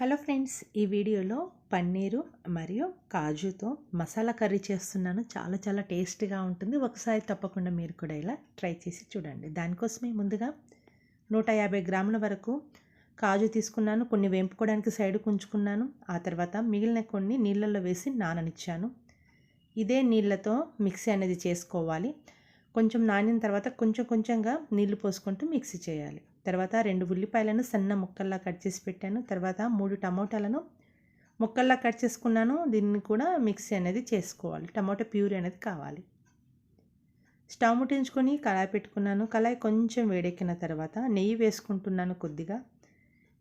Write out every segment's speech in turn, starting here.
Hello friends ఈ వీడియోలో పన్నీరు మరియు కాజుతో మసాలా కర్రీ చేస్తున్నాను. చాలా చాలా టేస్ట్గా ఉంటుంది. ఒకసారి తప్పకుండా మీరు కూడా ఇలా ట్రై చేసి చూడండి. దానికోసమే ముందుగా నూట యాభై గ్రాముల వరకు కాజు తీసుకున్నాను. కొన్ని వేంపుకోవడానికి సైడ్ ఉంచుకున్నాను ఆ తర్వాత మిగిలిన కొన్ని నీళ్ళల్లో వేసి నాననిచ్చాను. ఇదే నీళ్ళతో మిక్సీ అనేది చేసుకోవాలి. కొంచెం నానిన తర్వాత కొంచెం కొంచెంగా నీళ్ళు పోసుకుంటూ మిక్సీ చేయాలి. తర్వాత రెండు ఉల్లిపాయలను సన్న ముక్కల్లా కట్ చేసి పెట్టాను. తర్వాత మూడు టమోటాలను ముక్కల్లా కట్ చేసుకున్నాను. దీన్ని కూడా మిక్సీ అనేది చేసుకోవాలి. టమాటో ప్యూరీ అనేది కావాలి. స్టవ్ ముట్టించుకొని కళాయి పెట్టుకున్నాను. కళాయి కొంచెం వేడెక్కిన తర్వాత నెయ్యి వేసుకుంటున్నాను కొద్దిగా.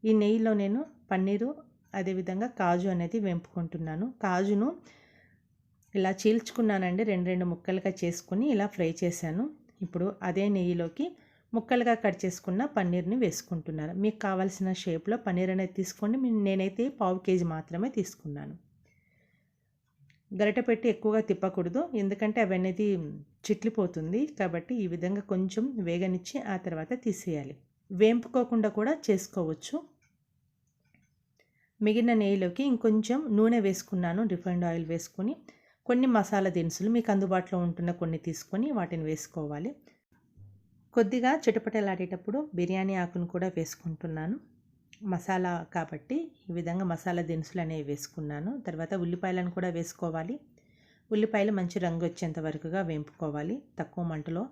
ఈ నెయ్యిలో నేను పన్నీరు అదేవిధంగా కాజు అనేది వెంపుకుంటున్నాను. కాజును ఇలా చీల్చుకున్నానండి. రెండు రెండు ముక్కలుగా చేసుకుని ఇలా ఫ్రై చేశాను. ఇప్పుడు అదే నెయ్యిలోకి ముక్కలుగా కట్ చేసుకున్న పన్నీర్ని వేసుకుంటున్నాను. మీకు కావాల్సిన షేప్లో పన్నీర్ అనేది తీసుకోండి. నేనైతే పావు కేజీ మాత్రమే తీసుకున్నాను. గరిట పెట్టి ఎక్కువగా తిప్పకూడదు. ఎందుకంటే అవన్నీ చిట్లిపోతుంది కాబట్టి ఈ విధంగా కొంచెం వేగనిచ్చి ఆ తర్వాత తీసేయాలి. వేంపుకోకుండా కూడా చేసుకోవచ్చు. మిగిలిన నెయ్యిలోకి ఇంకొంచెం నూనె వేసుకున్నాను. రిఫైండ్ ఆయిల్ వేసుకొని కొన్ని మసాలా దినుసులు మీకు అందుబాటులో ఉంటున్న కొన్ని తీసుకొని వాటిని వేసుకోవాలి. కొద్దిగా చిటపటలాడేటప్పుడు బిర్యానీ ఆకును కూడా వేసుకుంటున్నాను. మసాలా కాబట్టి ఈ విధంగా మసాలా దినుసులు అనేవి వేసుకున్నాను. తర్వాత ఉల్లిపాయలను కూడా వేసుకోవాలి. ఉల్లిపాయలు మంచి రంగు వచ్చేంత వరకుగా వేంపుకోవాలి తక్కువ మంటలో.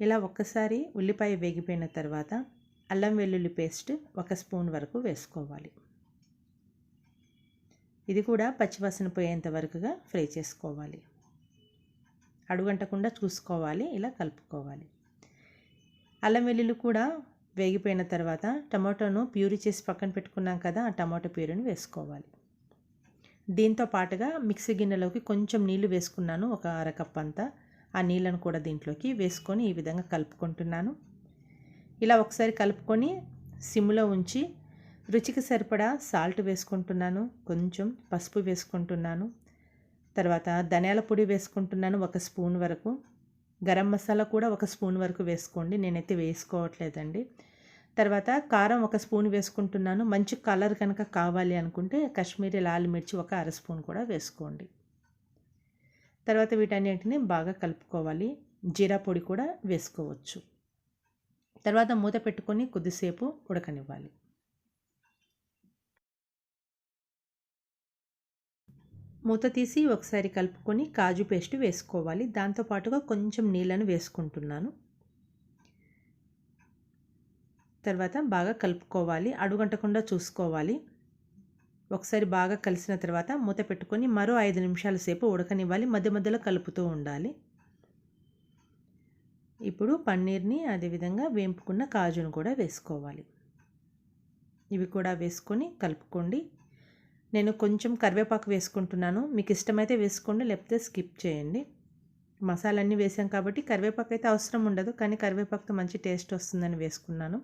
ఇలా ఒక్కసారి ఉల్లిపాయ వేగిపోయిన తర్వాత అల్లం వెల్లుల్లి పేస్ట్ ఒక స్పూన్ వరకు వేసుకోవాలి. ఇది కూడా పచ్చివాసన పోయేంత వరకుగా ఫ్రై చేసుకోవాలి. అడుగంటకుండా చూసుకోవాలి ఇలా కలుపుకోవాలి. అల్లం వెల్లుల్లి కూడా వేగిపోయిన తర్వాత టమాటోను ప్యూరీ చేసి పక్కన పెట్టుకున్నాం కదా ఆ టమాటో ప్యూరీని వేసుకోవాలి. దీంతో పాటుగా మిక్సీ గిన్నెలోకి కొంచెం నీళ్ళు వేసుకున్నాను ఒక అరకప్ అంతా. ఆ నీళ్ళను కూడా దీంట్లోకి వేసుకొని ఈ విధంగా కలుపుకుంటున్నాను. ఇలా ఒకసారి కలుపుకొని సిమ్లో ఉంచి రుచికి సరిపడా సాల్ట్ వేసుకుంటున్నాను కొంచెం పసుపు వేసుకుంటున్నాను. తర్వాత ధనియాల పొడి వేసుకుంటున్నాను ఒక స్పూన్ వరకు. గరం మసాలా కూడా ఒక స్పూన్ వరకు వేసుకోండి. నేనైతే వేసుకోవట్లేదండి. తర్వాత కారం ఒక స్పూన్ వేసుకుంటున్నాను. మంచి కలర్ కనుక కావాలి అనుకుంటే కాశ్మీరీ లాల్ మిర్చి ఒక అర స్పూన్ కూడా వేసుకోండి. తర్వాత వీటన్నిటిని బాగా కలుపుకోవాలి. జీరా పొడి కూడా వేసుకోవచ్చు. తర్వాత మూత పెట్టుకొని కొద్దిసేపు ఉడకనివ్వాలి. మూత తీసి ఒకసారి కలుపుకొని కాజు పేస్ట్ వేసుకోవాలి. దాంతోపాటుగా కొంచెం నీళ్ళను వేసుకుంటున్నాను. తర్వాత బాగా కలుపుకోవాలి. అడుగంటకుండా చూసుకోవాలి. ఒకసారి బాగా కలిసిన తర్వాత మూత పెట్టుకొని మరో ఐదు నిమిషాల సేపు ఉడకనివ్వాలి. మధ్య మధ్యలో కలుపుతూ ఉండాలి. ఇప్పుడు పన్నీర్ని అదేవిధంగా వేంపుకున్న కాజును కూడా వేసుకోవాలి. ఇవి కూడా వేసుకొని కలుపుకోండి. నేను కొంచెం కరివేపాకు వేసుకుంటున్నాను. మీకు ఇష్టమైతే వేసుకోండి లేకపోతే స్కిప్ చేయండి. మసాలన్నీ వేసాం కాబట్టి కరివేపాకు అయితే అవసరం ఉండదు కానీ కరివేపాకుతో మంచి టేస్ట్ వస్తుందని వేసుకున్నాను.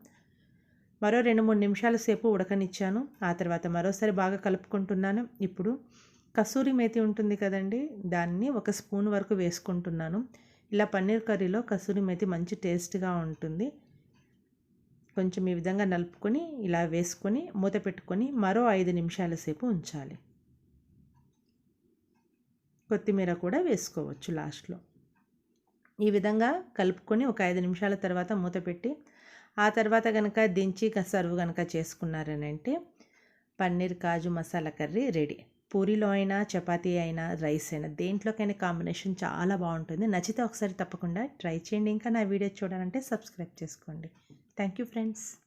మరో రెండు మూడు నిమిషాల సేపు ఉడకనిచ్చాను. ఆ తర్వాత మరోసారి బాగా కలుపుకుంటున్నాను. ఇప్పుడు కసూరి మేతి ఉంటుంది కదండి దాన్ని ఒక స్పూన్ వరకు వేసుకుంటున్నాను. ఇలా పన్నీర్ కర్రీలో కసూరి మేతి మంచి టేస్ట్గా ఉంటుంది. కొంచెం ఈ విధంగా నలుపుకొని ఇలా వేసుకొని మూత పెట్టుకొని మరో ఐదు నిమిషాల సేపు ఉంచాలి. కొత్తిమీర కూడా వేసుకోవచ్చు లాస్ట్లో. ఈ విధంగా కలుపుకొని ఒక ఐదు నిమిషాల తర్వాత మూత పెట్టి ఆ తర్వాత కనుక దించి సర్వ్ కనుక చేసుకున్నారని అంటే పన్నీర్ కాజు మసాలా కర్రీ రెడీ. పూరిలో అయినా చపాతీ అయినా రైస్ అయినా దేంట్లోకైనా కాంబినేషన్ చాలా బాగుంటుంది. నచ్చితే ఒకసారి తప్పకుండా ట్రై చేయండి. ఇంకా నా వీడియో చూడాలంటే సబ్స్క్రైబ్ చేసుకోండి. Thank you friends.